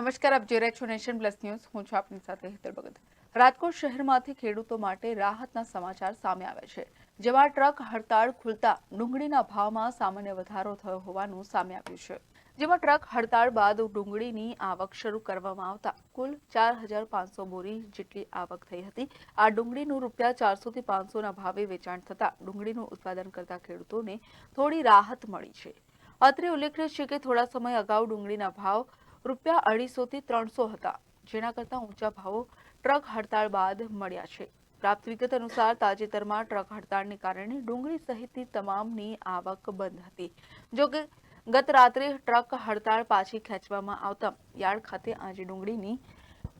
નમસ્કાર, આપ જોઈ રહ્યા છો નેશન પ્લસ ન્યૂઝ. હું છું આપની સાથે હેતર ભગત. રાજકોટ શહેરમાંથી ખેડૂતો માટે રાહતના સમાચાર સામે આવ્યા છે, જેમાં ટ્રક હડતાળ ખુલતા ડુંગળીના ભાવમાં સામાન્ય વધારો થયો હોવાનું સામે આવ્યું છે. જેમાં ટ્રક હડતાળ બાદ ડુંગળીની આવક શરૂ કરવામાં આવતા કુલ ચાર હજાર પાંચસો બોરી જેટલી આવક થઈ હતી. આ ડુંગળીનું રૂપિયા ચારસોથી પાંચસોના ભાવે વેચાણ થતા ડુંગળીનું ઉત્પાદન કરતા ખેડૂતોને થોડી રાહત મળી છે. અત્રે ઉલ્લેખનીય છે કે થોડા સમય અગાઉ ડુંગળીના ભાવ રૂપિયા અઢીસોથી ત્રણસો હતા, જેના કરતાં ઊંચા ભાવો ટ્રક હડતાળ બાદ મળ્યા છે. પ્રાપ્ત વિગત અનુસાર તાજેતરમાં ટ્રક હડતાળને કારણે ડુંગળી સહિતની તમામની આવક બંધ હતી. જોકે ગત રાત્રે ટ્રક હડતાળ પાછી ખેંચવામાં આવતા યાર્ડ ખાતે આજે ડુંગળીની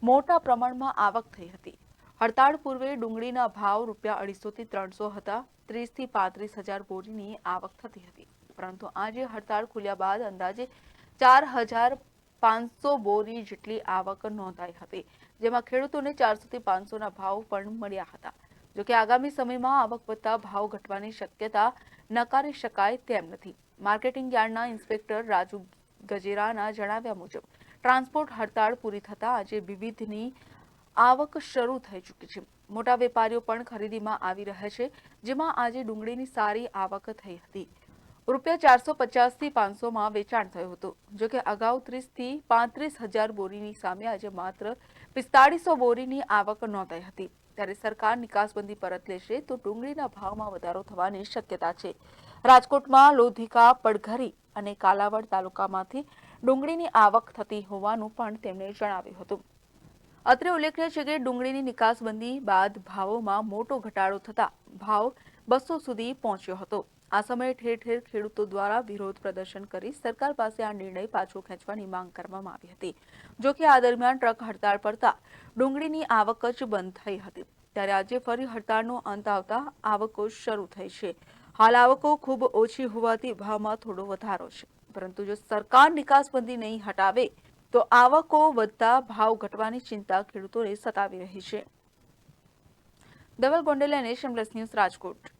મોટા પ્રમાણમાં આવક થઈ હતી. હડતાળ પૂર્વે ડુંગળીના ભાવ રૂપિયા અઢીસોથી ત્રણસો હતા ત્રીસથી પાંત્રીસ હજાર બોરીની આવક થતી હતી. પરંતુ આજે હડતાળ ખુલ્યા બાદ અંદાજે ચાર હજાર પાંચસો બોરી જેટલી આવક નોંધાઈ હતી, જેમાં ખેડૂતોને ચારસોથી પાંચસોના ભાવ પણ મળ્યા હતા. જોકે આગામી સમયમાં આવક વધતા ભાવ ઘટવાની શક્યતા નકારી શકાય તેમ નથી. માર્કેટિંગ યાર્ડના ઇન્સ્પેક્ટર રાજુ ગજેરાના જણાવ્યા મુજબ, ટ્રાન્સપોર્ટ હડતાળ પૂરી થતાં આજે વિવિધની આવક શરૂ થઈ ચૂકી છે. મોટા વેપારીઓ પણ ખરીદીમાં આવી રહ્યા છે, જેમાં આજે ડુંગળીની સારી આવક થઈ હતી. રૂપિયા ચારસો પચાસથી પાંચસોમાં વેચાણ થયું હતું. જોકે અગાઉ ત્રીસથી પાંત્રીસ હજાર બોરીની સામે આજે માત્ર પિસ્તાળીસો બોરીની આવક નોંધાઈ હતી. ત્યારે સરકાર નિકાસબંધી પરત લેશે તો ડુંગળીના ભાવમાં વધારો થવાની શક્યતા છે. રાજકોટમાં લોધિકા, પડઘરી અને કાલાવડ તાલુકામાંથી ડુંગળીની આવક થતી હોવાનું પણ તેમણે જણાવ્યું હતું. અત્રે ઉલ્લેખનીય છે કે ડુંગળીની નિકાસબંધી બાદ ભાવોમાં મોટો ઘટાડો થતા ભાવ બસો સુધી પહોંચ્યો હતો. આ સમયે ઠેર ઠેર ખેડૂતો દ્વારા વિરોધ પ્રદર્શન કરી સરકાર પાસે આ નિર્ણય પાછો ખેંચવાની માંગ કરવામાં આવી હતી. જોકે આ દરમિયાન ટ્રક હડતાળ પડતા ડુંગળીની આવક જ બંધ થઈ હતી. ત્યારે આજે ફરી હડતાળનો અંત આવતા આવકો શરૂ થઈ છે. હાલ આવકો ખૂબ ઓછી હોવાથી ભાવમાં થોડો વધારો છે. પરંતુ જો સરકાર નિકાસબંધી નહીં હટાવે, તો આવકો વધતા ભાવ ઘટવાની ચિંતા ખેડૂતોને સતાવી રહી છે. Dhaval Gondaliya nation plus news Rajkot.